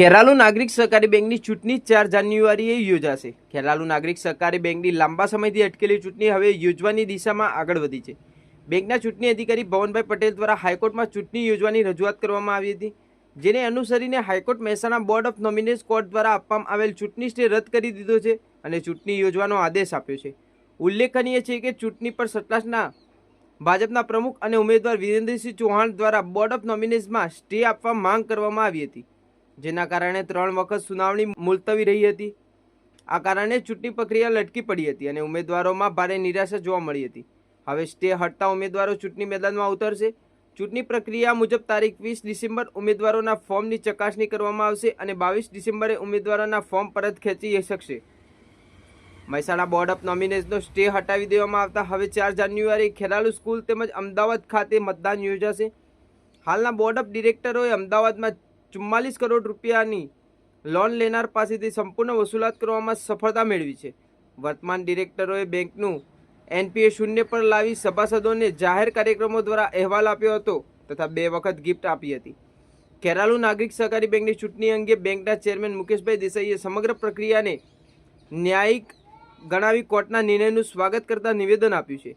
ખેરાલુ નાગરિક સહકારી બેંકની ચૂંટણી ચાર જાન્યુઆરીએ યોજાશે. ખેરાલુ નાગરિક સહકારી બેંકની લાંબા સમયથી અટકેલી ચૂંટણી હવે યોજવાની દિશામાં આગળ વધી છે. બેંકના ચૂંટણી અધિકારી ભવનભાઈ પટેલ દ્વારા હાઈકોર્ટમાં ચૂંટણી યોજવાની રજૂઆત કરવામાં આવી હતી, જેને અનુસરીને high court Mehsana board of nominees court દ્વારા આપવામાં આવેલ ચૂંટણી સ્ટે રદ કરી દીધો છે અને ચૂંટણી યોજવાનો આદેશ આપ્યો છે. ઉલ્લેખનીય છે કે ચૂંટણી પર સટલાસના ભાજપના પ્રમુખ અને ઉમેદવાર વિરેન્દ્રસિંહ ચૌહાણ દ્વારા બોર્ડ ઓફ નોમિનેશનમાં સ્ટે આપવા માંગ કરવામાં આવી હતી. જેના કારણે ત્રણ વખત સુનાવણી મુલતવી રહી હતી. આ કારણે ચૂંટણી પ્રક્રિયા લટકી પડી હતી અને ઉમેદવારોમાં ભારે નિરાશા જોવા મળી હતી. હવે સ્ટે હટતા ઉમેદવારો ચૂંટણી મેદાનમાં ઉતરશે. ચૂંટણી પ્રક્રિયા મુજબ તારીખ વીસ ડિસેમ્બર ઉમેદવારોના ફોર્મની ચકાસણી કરવામાં આવશે અને બાવીસ ડિસેમ્બરે ઉમેદવારોના ફોર્મ પરત ખેંચી શકશે. મહેસાણા બોર્ડ ઓફ નોમિનેશનનો સ્ટે હટાવી દેવામાં આવતા હવે ચાર જાન્યુઆરી ખેરાલુ સ્કૂલ તેમજ અમદાવાદ ખાતે મતદાન યોજાશે. હાલના બોર્ડ ઓફ ડિરેક્ટરોએ અમદાવાદમાં ચુમ્માલીસ કરોડ રૂપિયાની લોન લેનાર પાસેથી સંપૂર્ણ વસૂલાત કરવામાં સફળતા મેળવી છે. વર્તમાન ડિરેક્ટરોએ બેંકનું એનપીએ શૂન્ય પર લાવી સભાસદોને જાહેર કાર્યક્રમો દ્વારા અહેવાલ આપ્યો હતો તથા બે વખત ગિફ્ટ આપી હતી. કેરાલુ નાગરિક સહકારી બેંકની ચૂંટણી અંગે બેંકના ચેરમેન મુકેશભાઈ દેસાઈએ સમગ્ર પ્રક્રિયાને ન્યાયિક ગણાવી કોર્ટના નિર્ણયનું સ્વાગત કરતા નિવેદન આપ્યું છે.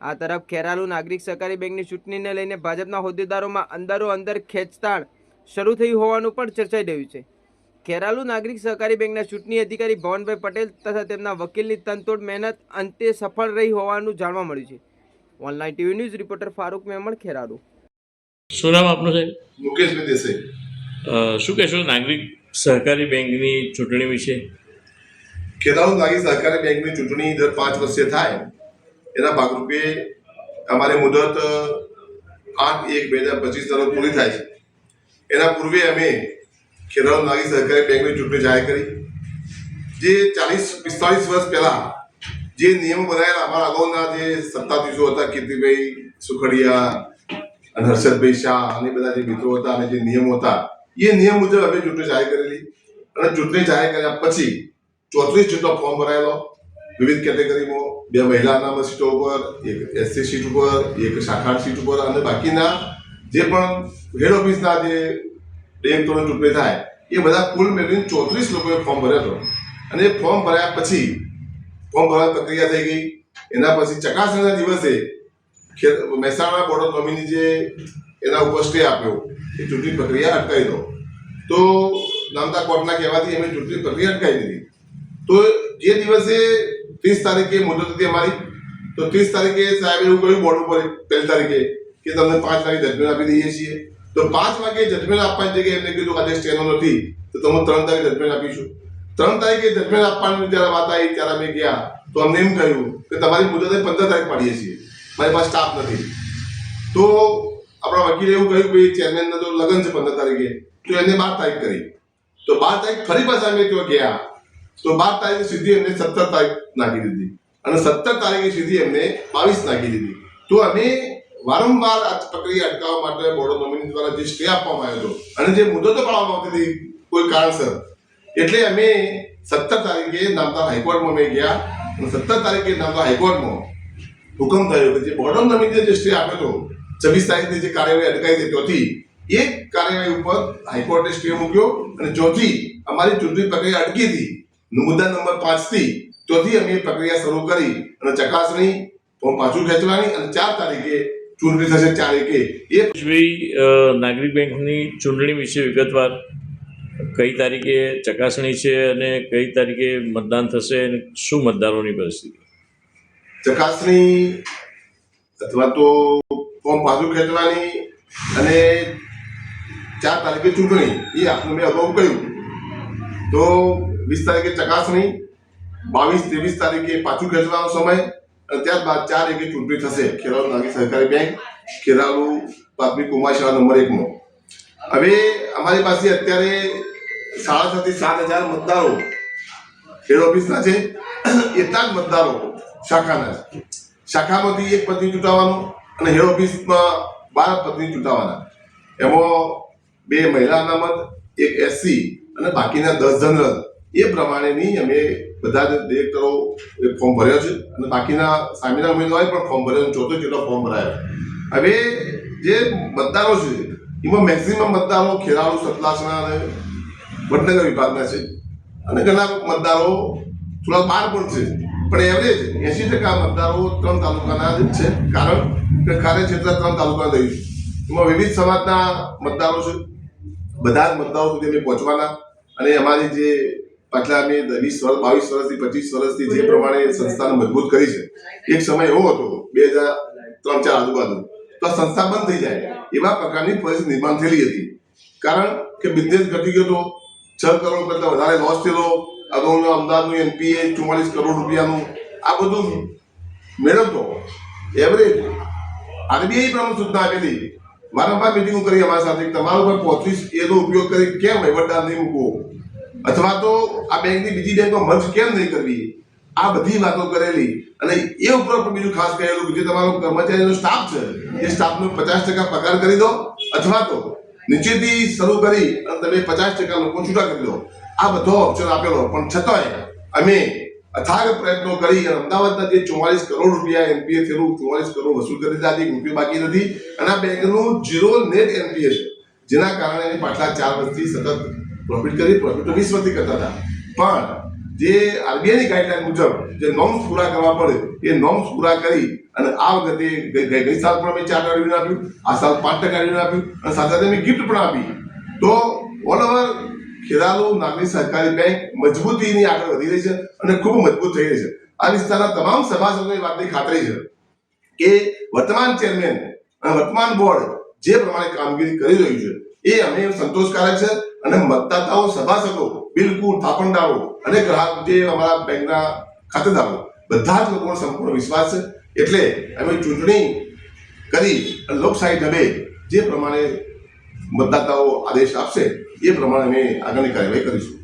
આ તરફ ખેરાલુ નાગરિક સહકારી બેંકની ચૂંટણીને લઈને ભાજપના હોદ્દેદારોમાં અંદરો અંદર ખેંચતાણ શરૂ થયું હોવાનું પણ ચર્ચાઈ રહ્યું છે. ખેરાલુ નાગરિક સહકારી બેંકના ચૂંટણી અધિકારી ભવનભાઈ પટેલ તથા તેમના વકીલની તનતોડ મહેનત અંતે સફળ રહી હોવાનું જાણવા મળ્યું છે. Online TV news reporter Farooq Memon Kheralu શું નામ આપનું સાહેબ? મુકેશભાઈ દેસાઈ શું કહેશો નાગરિક સહકારી બેંકની ચૂંટણી વિશે? ખેરાલુ નાગરિક સહકારી બેંકની ચૂંટણી દર પાંચ વર્ષે થાય. એના ભાગરૂપે અમારી મુદત આઠ એક બે હજાર પચીસ તરફ પૂરી થાય છે. એના પૂર્વે અમે ખેરાલુ નાગી સહકારી બેંકની ચૂંટણી જાહેર કરી. જે ચાલીસ પિસ્તાળીસ વર્ષ પહેલાં જે નિયમો બનાવેલા, અમારા અગાઉના જે સત્તાધીશો હતા, કીર્તિભાઈ સુખડિયા અને હર્ષદભાઈ શાહ અને બધા જે મિત્રો હતા અને જે નિયમો હતા, એ નિયમ મુજબ અમે ચૂંટણી જાહેર કરેલી. અને ચૂંટણી જાહેર કર્યા પછી ચોત્રીસ જેટલો ફોર્મ ભરાયેલો. વિવિધ કેટેગરીમાં બે મહિલા અનામત સીટો ઉપર, એક એસસી સીટ ઉપર, એક શાખા સીટ ઉપર અને બાકીના જે પણ હેડ ઓફિસના જે ડિરેક્ટરોની ચૂંટણી થાય, એ બધા કુલ મેળવીને ચોત્રીસ લોકોએ ફોર્મ ભર્યો હતો અને એ ફોર્મ ભર્યા પછી ફોર્મ ભરવાની પ્રક્રિયા થઈ ગઈ. એના પછી ચકાસણીના દિવસે મહેસાણા બોર્ડ ઓફ નોમિની જે એના ઉપર સ્ટે આપ્યો, એ ચૂંટણી પ્રક્રિયા અટકાવી દો. તો નામતા કોર્ટના કહેવાથી અમે ચૂંટણી પ્રક્રિયા અટકાવી દીધી. તો જે દિવસે ત્રીસ તારીખે મુદત હતી અમારી, તો ત્રીસ તારીખે સાહેબ એવું કહ્યું બોર્ડ ઉપર પહેલી તારીખે કે તમને પાંચ વાગે જજમેન્ટ આપી દઈએ છીએ. તો પાંચ વાગે જજમેન્ટ આપવાની જગ્યાએ એમને કીધું, આજે સ્ટેનો નથી. તો તમને ત્રણ તારીખે જજમેન્ટ આપીશું. ત્રણ તારીખે જજમેન્ટ આપવાની જ્યારે વાત આવી, ત્યારે અમે ગયા. તો અમને એમ કહ્યું કે તમારી મુદત પંદર તારીખ પાડીએ છીએ. મારી પાસે સ્ટાફ નથી. તો આપણા વકીલે એવું કહ્યું કે ચેરમેનના તો લગ્ન છે પંદર તારીખે. તો એને બાર તારીખ કરી. તો બાર તારીખ ફરી પાછા અમે ત્યાં ગયા. તો બાર તારીખ સીધી એમને સત્તર તારીખ નાખી દીધી. અને સત્તર તારીખે સીધી એમને બાવીસ નાખી દીધી. તો અમે વારંવાર આ પ્રક્રિયા અટકાવવા માટે બોર્ડ નોમિની દ્વારા જે સ્ટે આપવામાં આવ્યો હતો અને જે મુદતો પાડવામાં આવતી હતી કોઈ કારણસર. એટલે અમે સત્તર તારીખે નામદાર હાઈકોર્ટમાં અમે ગયા અને સત્તર તારીખે નામદાર હાઈકોર્ટમાં હુકમ થયો કે જે બોર્ડ નોમિની જે સ્ટે આપ્યો હતો, છવ્વીસ તારીખની જે કાર્યવાહી અટકાવી હતી, ચોથી એ કાર્યવાહી ઉપર હાઈકોર્ટે સ્ટે મૂક્યો અને ચોથી અમારી ચૂંટણી પ્રક્રિયા અટકી હતી. મુદ્દા નંબર પાંચથી ચોથી અમે પ્રક્રિયા શરૂ કરી અને ચકાસણી ફોર્મ પાછું ખેંચવાની અને ચાર તારીખે ચૂંટણી થશે ત્યારે કે એ નાગરિક બેંકની ચૂંટણી વિશે વિગતવાર કઈ તારીખે ચકાસણી છે અને કઈ તારીખે મતદાન થશે અને શું મતદારોની પરિસ્થિતિ? ચકાસણી અથવા તો ફોર્મ પાછું ખેંચવાની અને ચાર તારીખે ચૂંટણી એ આપણું મેં અગાઉ કહ્યું. તો વીસ તારીખે ચકાસણી બાવીસ ત્રેવીસ તારીખે પાછું ખેંચવાનો સમય ત્યારબાદ ચાર એકે ચૂંટણી થશે. ખેરાલુ નાગરિક સહકારી બેંક, ખેરાલુ પ્રાથમિક કુમાર શાળા નંબર એકમાં હવે અમારી પાસે અત્યારે સાડા છથી સાત હજાર મતદારો હેડ ઓફિસના છે. એટલા જ મતદારો શાખાના શાખામાંથી એક પત્ની ચૂંટાવાનું અને હેડ ઓફિસમાં બાર પત્ની ચૂંટાવાના. એમાં બે મહિલા અનામત એક એસસી અને બાકીના દસ જનરલ એ પ્રમાણેની અમે બધા જ ડિરેક્ટરો ફોર્મ ભર્યો છે અને બાકીના સામેના ઉમેદવારે પણ ફોર્મ ભર્યો ચોથો જેટલો ફોર્મ ભરાયો હવે જે મતદારો છે, એમાં મેક્સિમમ મતદારો ખેરાળુ સતલાસણા અને વડનગર વિભાગના છે. અને ઘણા મતદારો થોડા બહાર પણ છે, પણ એવરેજ એસી ટકા મતદારો ત્રણ તાલુકાના જ છે. કારણ કે કાર્યક્ષેત્ર ત્રણ તાલુકા છે. એમાં વિવિધ સમાજના મતદારો છે. બધા જ મતદારો સુધી અમે પહોંચવાના અને અમારી જે પાછલા અમે વીસ વર્ષ બાવીસ વર્ષથી પચીસ વર્ષથી જે પ્રમાણે સંસ્થાને મજબૂત કરી છે. એક સમય એવો હતો બે હજાર ત્રણ ચાર આજુબાજુ. તો આ સંસ્થા બંધ થઈ જાય. એવા પ્રકારની પરિસ્થિતિ નિર્માણ થયેલી હતી. કારણ કે બિઝનેસ ઘટી ગયો હતો છ કરોડ કરતા વધારે લોસ થયેલો અગાઉનો અમદાવાદનું એનપીએ ચુમ્માલીસ કરોડ રૂપિયાનું આ બધું મેળવતો. એવરેજ આરબીઆઈ પ્રમાણે સૂચના આપેલી. વારંવાર મિટિંગો કરી અમારા સાથે. તમારો પર પોત્રીસ એનો ઉપયોગ કરી કેમ વહીવટદાર નહીં મૂકવો? અથવા તો આ બેંકની બીજી બેંકમાં મર્જ કેમ નહીં કરવી? આ બધી વાતો કરેલી. અને એ ઉપર બીજું ખાસ કહેલું કે જે તમારો કર્મચારીનો સ્ટાફ છે, એ સ્ટાફનો પચાસ ટકા પગાર કરી દો, અથવા તો નીચેથી શરૂ કરી અને તમે પચાસ ટકા લોકો છૂટા કરી દો. આ બધો ઓપ્શન આપેલો. પણ છતાંય અમે અથાગ પ્રયત્નો કરી અને અમદાવાદના જે ચોવાલીસ કરોડ રૂપિયા એનપીએ થયેલું ચોવાલીસ કરોડ વસૂલ કરી દીધા એક રૂપિયો બાકી નથી. અને આ બેંકનું જીરો નેટ એનપીએ છે. જેના કારણે પાછલા ચાર વર્ષથી સતત પ્રોફિટ કરી પ્રોફિટ તો વીસ વર્ષથી કરતા હતા. પણ જે આરબીઆઈની ગાઈડલાઈન મુજબ જે નોર્મ્સ પૂરા કરવા પડે, એ નોર્મ્સ પૂરા કરી અને આ વખતે ગઈ- સાલ પણ અમે ચાર ટકા આપ્યું, આ સાલ પાંચ ટકા રિવ્યુ આપ્યું અને સાથે સાથે અમે ગિફ્ટ પણ આપી. તો ઓલ ઓવર ખેરાલુ નાગરિક સહકારી બેંક મજબૂતીની આગળ વધી રહી છે અને ખૂબ મજબૂત થઈ રહી છે. આ વિસ્તારના તમામ સભાસદોની વાતની ખાતરી છે કે વર્તમાન ચેરમેન અને વર્તમાન બોર્ડ જે પ્રમાણે કામગીરી કરી રહ્યું છે, એ અમે સંતોષકારક છે. મતદાતાઓ સભાસદો, બિલકુલ થાપણદારો અને ગ્રાહક જે અમારા બેંકના ખાતેદારો, બધા જ લોકોનો સંપૂર્ણ વિશ્વાસ છે. એટલે અમે ચૂંટણી કરી લોકશાહી ઢબે જે પ્રમાણે મતદાતાઓ આદેશ આપશે, એ પ્રમાણે અમે આગળની કાર્યવાહી કરીશું.